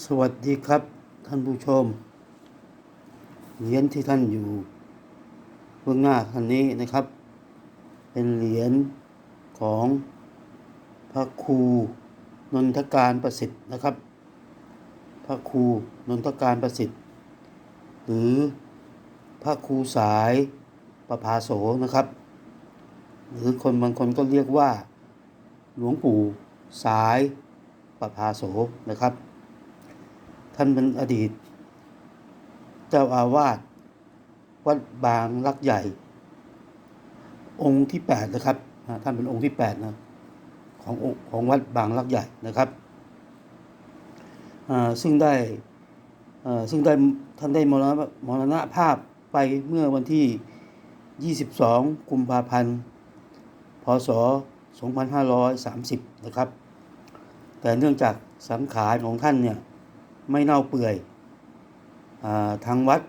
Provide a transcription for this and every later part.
สวัสดีครับท่านผู้ชม เหรียญที่ท่านอยู่เบื้องหน้าท่านนี้นะครับ เป็นเหรียญของพระครูนนทการประสิทธิ์นะครับ พระครูนนทการประสิทธิ์ หรือพระครูสายประภาโสนะครับ หรือคนบางคนก็เรียกว่า หลวงปู่สายประภาโสนะครับานเป็นอดีต เจ้าอาวาสวัดบางรักใหญ่ องค์ที่แปดนะครับท่านเป็นองค์ที่แปดนะขององค์ของวัดบางรักใหญ่นะครับซึ่งได้ซึ่งได้ท่านได้มรณมรณภาพไปเมื่อวันที่ 22 กุมภาพันธ์ พศ 2530 นะครับ แต่เนื่องจากสังขารของท่านเนี่ย ไม่เน่าเปื่อยอทางวัด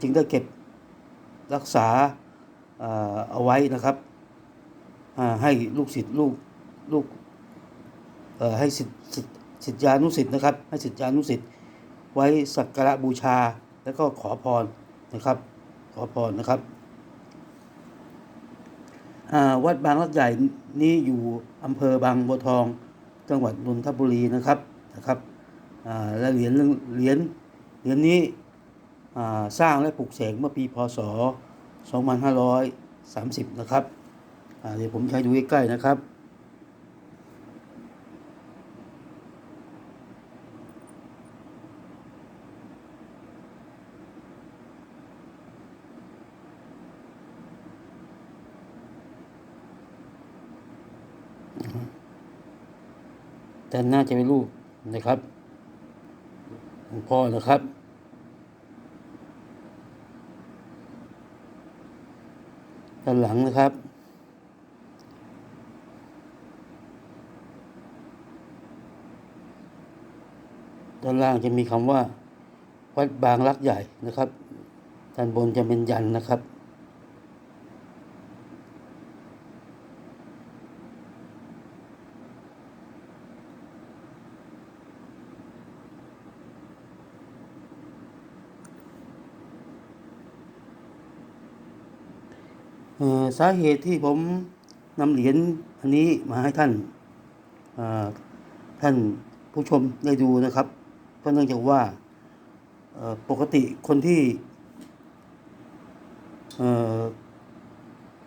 จึงได้เก็บรักษาเอาไว้นะครับให้ลูกศิษย์ลูกลูกให้ศิษย์ศิษยานุศิษย์นะครับ ให้ศิษยานุศิษย์ไว้สักการะบูชาแล้วก็ขอพรนะครับ ขอพรนะครับวัดบางรักใหญ่นี้อยู่อำเภอบางบัวทอง จังหวัดนนทบุรีนะครับนะครับ และเหรียญเหรียญเหรียญนี้สร้างและปลูกเสกเมื่อปีพศ 2530 นะครับเดี๋ยวผมใช้ดูใกล้ๆนะครับแต่น่าจะเป็นรูปนะครับ ของพ่อนะครับ ด้านหลังนะครับ ด้านล่างจะมีคำว่า วัดบางรักใหญ่นะครับ ด้านบนจะเป็นยันนะครับ สาเหตุที่ผมนำเหรียญอันนี้มาให้ท่านท่านผู้ชมได้ดูนะครับเพราะเนื่องจากว่าปกติคนที่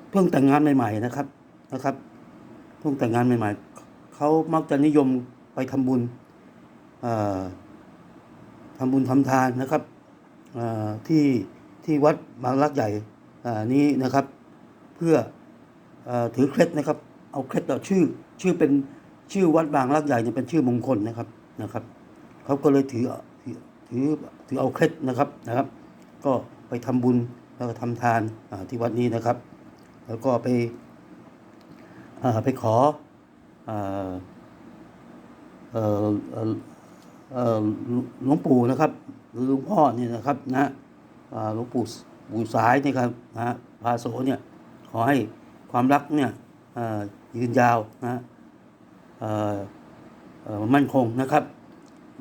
เพิ่งแต่งงานใหม่ ๆนะครับนะครับ เพิ่งแต่งงานใหม่ ๆเขามักจะนิยมไปทำบุญเอ่อทำบุญทำทานนะครับที่ที่วัดบางรักใหญ่นี้นะครับ เพื่ออถือเคล็ดนะครับ เอาเคล็ดเอชื่อ ชื่อเป็นชื่อวัดบางรักใหญ่เนี่ยเป็นชื่อมงคลนะครับนะครับเขาก็เลยถือถือถือเอาเคล็ดนะครับนะครับ ก็ไปทำบุญแล้วก็ทำทานที่วัดนี้นะครับ แล้วก็ไปไปขอหลวงปู่นะครับ หรือหลวงพ่อเนี่ยนะครับนะหลวงปู่ปู่สายเนี่ยครับนะฮะพาโสเนี่ย อให้ความรักเนี่ยยืนยาวนะมั่นคงนะครับ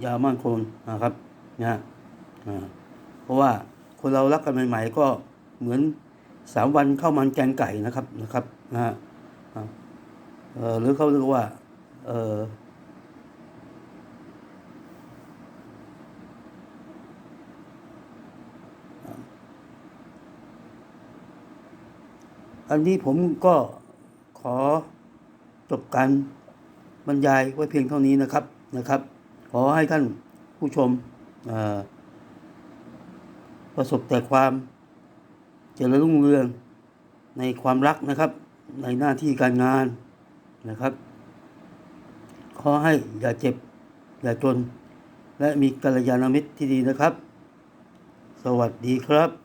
ยาวมั่นคงนะครับนะฮะอ่าเพราะว่าคนเรารักกันใหม่ๆก็เหมือนสามวันเข้ามันแกงไก่นะครับนะครับนะฮะหรือเขาเรียกว่า เออ อันนี้ผมก็ขอจบการบรรยายไว้เพียงเท่านี้นะครับนะครับ ขอให้ท่านผู้ชมประสบแต่ความเจริญรุ่งเรืองในความรักนะครับ ในหน้าที่การงานนะครับ ขอให้อย่าเจ็บ อย่าจน และมีกัลยาณมิตรที่ดีนะครับ สวัสดีครับ